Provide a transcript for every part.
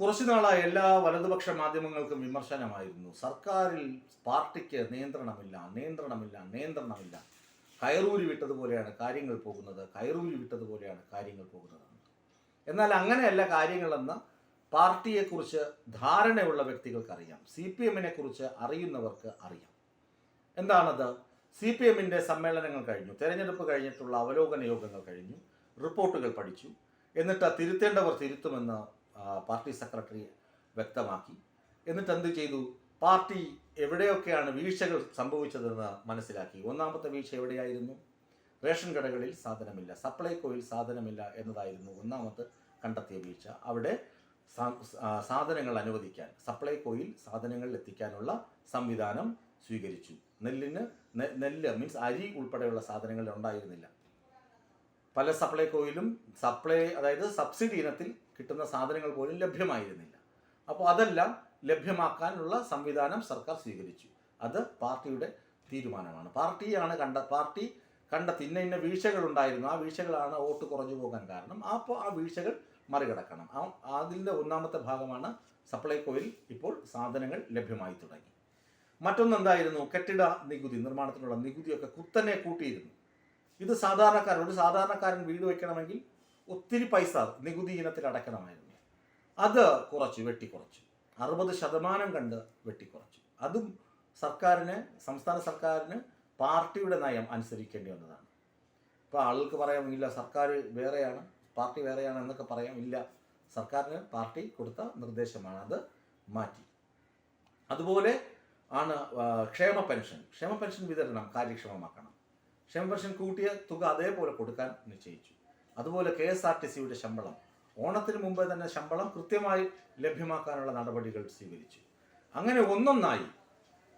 കുറച്ചു നാളായി എല്ലാ വലതുപക്ഷ മാധ്യമങ്ങൾക്കും വിമർശനമായിരുന്നു. സർക്കാരിൽ പാർട്ടിക്ക് നിയന്ത്രണമില്ല നിയന്ത്രണമില്ല നിയന്ത്രണമില്ല. കയറൂരി വിട്ടതുപോലെയാണ് കാര്യങ്ങൾ പോകുന്നത് കയറൂരി വിട്ടതുപോലെയാണ് കാര്യങ്ങൾ പോകുന്നത്. എന്നാൽ അങ്ങനെയല്ല കാര്യങ്ങളെന്ന് പാർട്ടിയെക്കുറിച്ച് ധാരണയുള്ള വ്യക്തികൾക്കറിയാം. സി പി എമ്മിനെ കുറിച്ച് അറിയുന്നവർക്ക് അറിയാം. എന്താണത്? സി പി എമ്മിന്റെ സമ്മേളനങ്ങൾ കഴിഞ്ഞു തെരഞ്ഞെടുപ്പ് കഴിഞ്ഞിട്ടുള്ള അവലോകന യോഗങ്ങൾ കഴിഞ്ഞു റിപ്പോർട്ടുകൾ പഠിച്ചു. എന്നിട്ട് തിരുത്തേണ്ടവർ തിരുത്തുമെന്ന് പാർട്ടി സെക്രട്ടറി വ്യക്തമാക്കി. എന്നിട്ട് എന്ത് ചെയ്തു? പാർട്ടി എവിടെയൊക്കെയാണ് വീഴ്ചകൾ സംഭവിച്ചതെന്ന് മനസ്സിലാക്കി. ഒന്നാമത്തെ വീഴ്ച എവിടെയായിരുന്നു? റേഷൻ കടകളിൽ സാധനമില്ല സപ്ലൈകോയിൽ സാധനമില്ല എന്നതായിരുന്നു ഒന്നാമത്തെ കണ്ടെത്തിയ വീഴ്ച. അവിടെ സാധനങ്ങൾ അനുവദിക്കാൻ സപ്ലൈകോയിൽ സാധനങ്ങൾ എത്തിക്കാനുള്ള സംവിധാനം സ്വീകരിച്ചു. നെല്ലിന് നെല്ല് മീൻസ് അരി ഉൾപ്പെടെയുള്ള സാധനങ്ങൾ ഉണ്ടായിരുന്നില്ല. പല സപ്ലൈകോയിലും സപ്ലൈ അതായത് സബ്സിഡി ഇനത്തിൽ കിട്ടുന്ന സാധനങ്ങൾ പോലും ലഭ്യമായിരുന്നില്ല. അപ്പോൾ അതെല്ലാം ലഭ്യമാക്കാനുള്ള സംവിധാനം സർക്കാർ സ്വീകരിച്ചു. അത് പാർട്ടിയുടെ തീരുമാനമാണ്. പാർട്ടിയാണ് കണ്ട പാർട്ടി കണ്ട ഇന്ന ഇന്ന വീഴ്ചകൾ ഉണ്ടായിരുന്നു. ആ വീഴ്ചകളാണ് വോട്ട് കുറഞ്ഞു പോകാൻ കാരണം. അപ്പോൾ ആ വീഴ്ചകൾ മറികടക്കണം. അതിന്റെ ഒന്നാമത്തെ ഭാഗമാണ് സപ്ലൈകോയിൽ ഇപ്പോൾ സാധനങ്ങൾ ലഭ്യമായി തുടങ്ങി. മറ്റൊന്ന് എന്തായിരുന്നു കെട്ടിട നികുതി നിർമ്മാണത്തിനുള്ള നികുതിയൊക്കെ കുത്തനെ കൂട്ടിയിരുന്നു. ഇത് സാധാരണക്കാരൻ ഒരു സാധാരണക്കാരൻ വീട് വെക്കണമെങ്കിൽ ഒത്തിരി പൈസ നികുതി ഇനത്തിൽ അടക്കണമായിരുന്നു അത് കുറച്ചു വെട്ടിക്കുറച്ചു. അറുപത് ശതമാനം കണ്ട് വെട്ടിക്കുറച്ചു. അതും സർക്കാരിന് സംസ്ഥാന സർക്കാരിന് പാർട്ടിയുടെ നയം അനുസരിക്കേണ്ടി വന്നതാണ്. ഇപ്പോൾ ആളുകൾക്ക് പറയാം ഇല്ല സർക്കാർ വേറെയാണ് പാർട്ടി വേറെയാണ് എന്നൊക്കെ പറയാം ഇല്ല സർക്കാരിന് പാർട്ടി കൊടുത്ത നിർദ്ദേശമാണ് അത് മാറ്റി. അതുപോലെ ആണ് ക്ഷേമ പെൻഷൻ. ക്ഷേമ പെൻഷൻ വിതരണം കാര്യക്ഷമമാക്കണം. ക്ഷേമ പെൻഷൻ കൂട്ടിയ തുക അതേപോലെ കൊടുക്കാൻ നിശ്ചയിച്ചു. അതുപോലെ കെ എസ് ആർ ടി സിയുടെ ശമ്പളം. ഓണത്തിന് മുമ്പേ തന്നെ ശമ്പളം കൃത്യമായി ലഭ്യമാക്കാനുള്ള നടപടികൾ സ്വീകരിച്ചു. അങ്ങനെ ഒന്നൊന്നായി.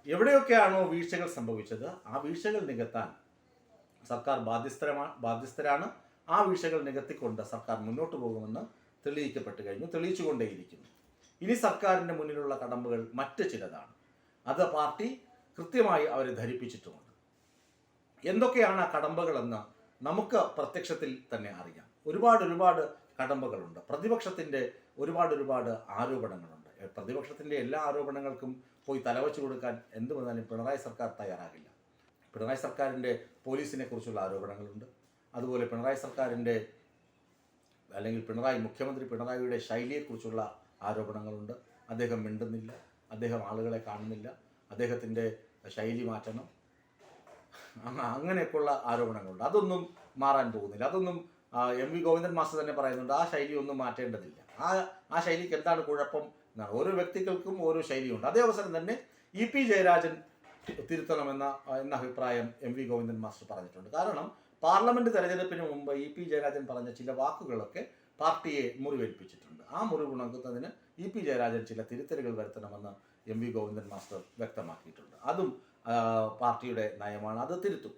എവിടെയൊക്കെയാണോ വീഴ്ചകൾ സംഭവിച്ചത് ആ വീഴ്ചകൾ നികത്താൻ സർക്കാർ ബാധ്യസ്ഥരമാണ് ബാധ്യസ്ഥരാണ്. ആ വീഴ്ചകൾ നികത്തിക്കൊണ്ട് സർക്കാർ മുന്നോട്ട് പോകുമെന്ന് തെളിയിക്കപ്പെട്ട് കഴിഞ്ഞു തെളിയിച്ചുകൊണ്ടേയിരിക്കുന്നു. ഇനി സർക്കാരിന്റെ മുന്നിലുള്ള കടമ്പകൾ മറ്റ് ചിലതാണ്. അത് പാർട്ടി കൃത്യമായി അവരെ ധരിപ്പിച്ചിട്ടുമുണ്ട്. എന്തൊക്കെയാണ് ആ കടമ്പകളെന്ന് നമുക്ക് പ്രത്യക്ഷത്തിൽ തന്നെ അറിയാം. ഒരുപാട് ഒരുപാട് കടമ്പകളുണ്ട്. പ്രതിപക്ഷത്തിന്റെ ഒരുപാട് ഒരുപാട് ആരോപണങ്ങളുണ്ട്. പ്രതിപക്ഷത്തിന്റെ എല്ലാ ആരോപണങ്ങൾക്കും പോയി തലവച്ചു കൊടുക്കാൻ എന്ത് വന്നാലും പിണറായി സർക്കാർ തയ്യാറാകില്ല. പിണറായി സർക്കാരിന്റെ പോലീസിനെ കുറിച്ചുള്ള ആരോപണങ്ങളുണ്ട്. അതുപോലെ പിണറായി സർക്കാരിന്റെ അല്ലെങ്കിൽ പിണറായി മുഖ്യമന്ത്രി പിണറായിയുടെ ശൈലിയെക്കുറിച്ചുള്ള ആരോപണങ്ങളുണ്ട്. അദ്ദേഹം മിണ്ടുന്നില്ല. അദ്ദേഹം ആളുകളെ കാണുന്നില്ല. അദ്ദേഹത്തിന്റെ ശൈലി മാറ്റണം. അങ്ങനെയൊക്കെയുള്ള ആരോപണങ്ങളുണ്ട്. അതൊന്നും മാറാൻ പോകുന്നില്ല. അതൊന്നും എം വി ഗോവിന്ദൻ മാസ്റ്റർ തന്നെ പറയുന്നുണ്ട് ആ ശൈലി ഒന്നും മാറ്റേണ്ടതില്ല. ആ ആ ശൈലിക്ക് എന്താണ് കുഴപ്പം എന്നാണ്. ഓരോ വ്യക്തികൾക്കും ഓരോ ശൈലിയുണ്ട്. അതേ അവസരം തന്നെ ഇ പി ജയരാജൻ തിരുത്തണമെന്ന എന്ന അഭിപ്രായം എം വി ഗോവിന്ദൻ മാസ്റ്റർ പറഞ്ഞിട്ടുണ്ട്. കാരണം പാർലമെന്റ് തെരഞ്ഞെടുപ്പിന് മുമ്പ് ഇ പി ജയരാജൻ പറഞ്ഞ ചില വാക്കുകളൊക്കെ പാർട്ടിയെ മുറിവേൽപ്പിച്ചിട്ടുണ്ട്. ആ മുറിവുണക്കുന്നതിന് ഇ പി ജയരാജൻ ചില തിരുത്തലുകൾ വരുത്തണമെന്ന് എം വി ഗോവിന്ദൻ മാസ്റ്റർ വ്യക്തമാക്കിയിട്ടുണ്ട്. അതും പാർട്ടിയുടെ നയമാണ്. അത് തിരുത്തും.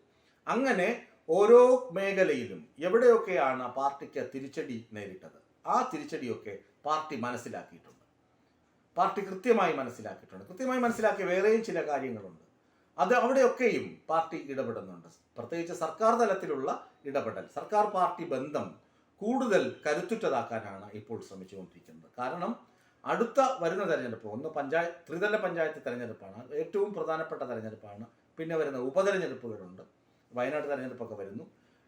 അങ്ങനെ ഓരോ മേഖലയിലും എവിടെയൊക്കെയാണ് പാർട്ടിക്ക് തിരിച്ചടി നേരിട്ടത്? ആ തിരിച്ചടിയൊക്കെ പാർട്ടി മനസ്സിലാക്കിയിട്ടുണ്ട്. പാർട്ടി കൃത്യമായി മനസ്സിലാക്കിയിട്ടുണ്ട്. കൃത്യമായി മനസ്സിലാക്കിയ വേറെയും ചില കാര്യങ്ങളുണ്ട്. അത് അവിടെയൊക്കെയും പാർട്ടി ഇടപെടുന്നുണ്ട്. പ്രത്യേകിച്ച് സർക്കാർ തലത്തിലുള്ള ഇടപെടൽ സർക്കാർ പാർട്ടി ബന്ധം കൂടുതൽ കരുത്തുറ്റതാക്കാനാണ് ഇപ്പോൾ ശ്രമിച്ചുകൊണ്ടിരിക്കുന്നത്. കാരണം അടുത്ത വരുന്ന തെരഞ്ഞെടുപ്പ് ഒന്ന് പഞ്ചായത്ത് ത്രിതല പഞ്ചായത്ത് തെരഞ്ഞെടുപ്പാണ്. ഏറ്റവും പ്രധാനപ്പെട്ട തെരഞ്ഞെടുപ്പാണ്. പിന്നെ വരുന്ന ഉപതെരഞ്ഞെടുപ്പുകളുണ്ട്. വയനാട് തെരഞ്ഞെടുപ്പൊക്കെ വരുന്നു.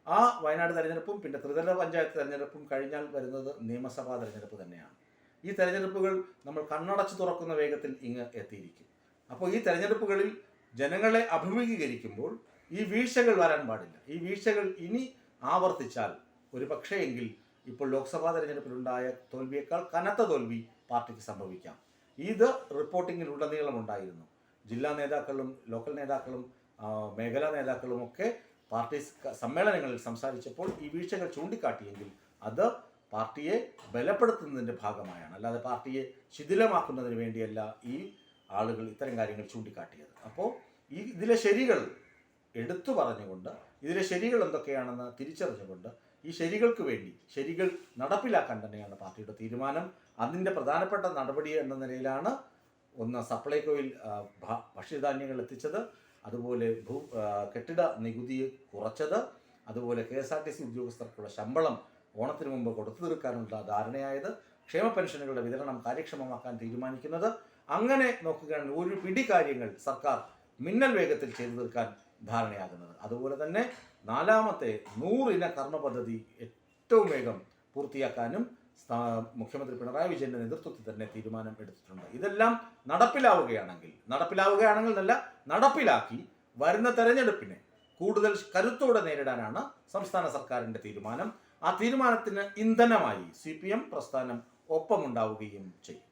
ആ വയനാട് തെരഞ്ഞെടുപ്പും പിന്നെ ത്രിതല പഞ്ചായത്ത് തെരഞ്ഞെടുപ്പും കഴിഞ്ഞാൽ വരുന്നത് നിയമസഭാ തെരഞ്ഞെടുപ്പ് തന്നെയാണ്. ഈ തെരഞ്ഞെടുപ്പുകൾ നമ്മൾ കണ്ണടച്ചു തുറക്കുന്ന വേഗത്തിൽ ഇങ്ങ് എത്തിയിരിക്കും. അപ്പോൾ ഈ തെരഞ്ഞെടുപ്പുകളിൽ ജനങ്ങളെ അഭിമുഖീകരിക്കുമ്പോൾ ഈ വീഴ്ചകൾ വരാൻ പാടില്ല. ഈ വീഴ്ചകൾ ഇനി ആവർത്തിച്ചാൽ ഒരു പക്ഷേ എങ്കിൽ ഇപ്പോൾ ലോക്സഭാ തെരഞ്ഞെടുപ്പിലുണ്ടായ തോൽവിയേക്കാൾ കനത്ത തോൽവി പാർട്ടിക്ക് സംഭവിക്കാം. ഇത് റിപ്പോർട്ടിങ്ങിലുടനീളം ഉണ്ടായിരുന്നു. ജില്ലാ നേതാക്കളും ലോക്കൽ നേതാക്കളും മേഖലാ നേതാക്കളും ഒക്കെ പാർട്ടി സമ്മേളനങ്ങളിൽ സംസാരിച്ചപ്പോൾ ഈ വീഴ്ചകൾ ചൂണ്ടിക്കാട്ടിയെങ്കിൽ അത് പാർട്ടിയെ ബലപ്പെടുത്തുന്നതിന്റെ ഭാഗമായാണ്. അല്ലാതെ പാർട്ടിയെ ശിഥിലമാക്കുന്നതിന് വേണ്ടിയല്ല ഈ ആളുകൾ ഇത്തരം കാര്യങ്ങൾ ചൂണ്ടിക്കാട്ടിയത്. അപ്പോൾ ഈ ഇതിലെ ശരികൾ എടുത്തു പറഞ്ഞുകൊണ്ട് ഇതിലെ ശരികൾ എന്തൊക്കെയാണെന്ന് തിരിച്ചറിഞ്ഞുകൊണ്ട് ഈ ശരികൾക്ക് വേണ്ടി ശരികൾ നടപ്പിലാക്കാൻ തന്നെയാണ് പാർട്ടിയുടെ തീരുമാനം. അതിന്റെ പ്രധാനപ്പെട്ട നടപടി എന്ന നിലയിലാണ് ഒന്ന് സപ്ലൈകോയിൽ ഭക്ഷ്യധാന്യങ്ങൾ എത്തിച്ചത്. അതുപോലെ ഭൂ കെട്ടിട നികുതി കുറച്ചത്. അതുപോലെ K S R T C ഉദ്യോഗസ്ഥർക്കുള്ള ശമ്പളം ഓണത്തിന് മുമ്പ് കൊടുത്തു തീർക്കാനുള്ള ധാരണയായത്. ക്ഷേമ പെൻഷനുകളുടെ വിതരണം കാര്യക്ഷമമാക്കാൻ തീരുമാനിക്കുന്നത്. അങ്ങനെ നോക്കുകയാണെങ്കിൽ ഒരു പിടി കാര്യങ്ങൾ സർക്കാർ മിന്നൽ വേഗത്തിൽ ചെയ്തു തീർക്കാൻ ധാരണയാകുന്നത്. അതുപോലെ തന്നെ നാലാമത്തെ നൂറിന കർമ്മ പദ്ധതി ഏറ്റവും വേഗം പൂർത്തിയാക്കാനും മുഖ്യമന്ത്രി പിണറായി വിജയന്റെ നേതൃത്വത്തിൽ തന്നെ തീരുമാനം എടുത്തിട്ടുണ്ട്. ഇതെല്ലാം നടപ്പിലാവുകയാണെങ്കിൽ നടപ്പിലാവുകയാണെങ്കിൽ എന്നല്ല നടപ്പിലാക്കി വരുന്ന തെരഞ്ഞെടുപ്പിനെ കൂടുതൽ കരുത്തോടെ നേരിടാനാണ് സംസ്ഥാന സർക്കാരിന്റെ തീരുമാനം. ആ തീരുമാനത്തിന് ഇന്ധനമായി സി പി എം പ്രസ്ഥാനം ഒപ്പമുണ്ടാവുകയും ചെയ്യും.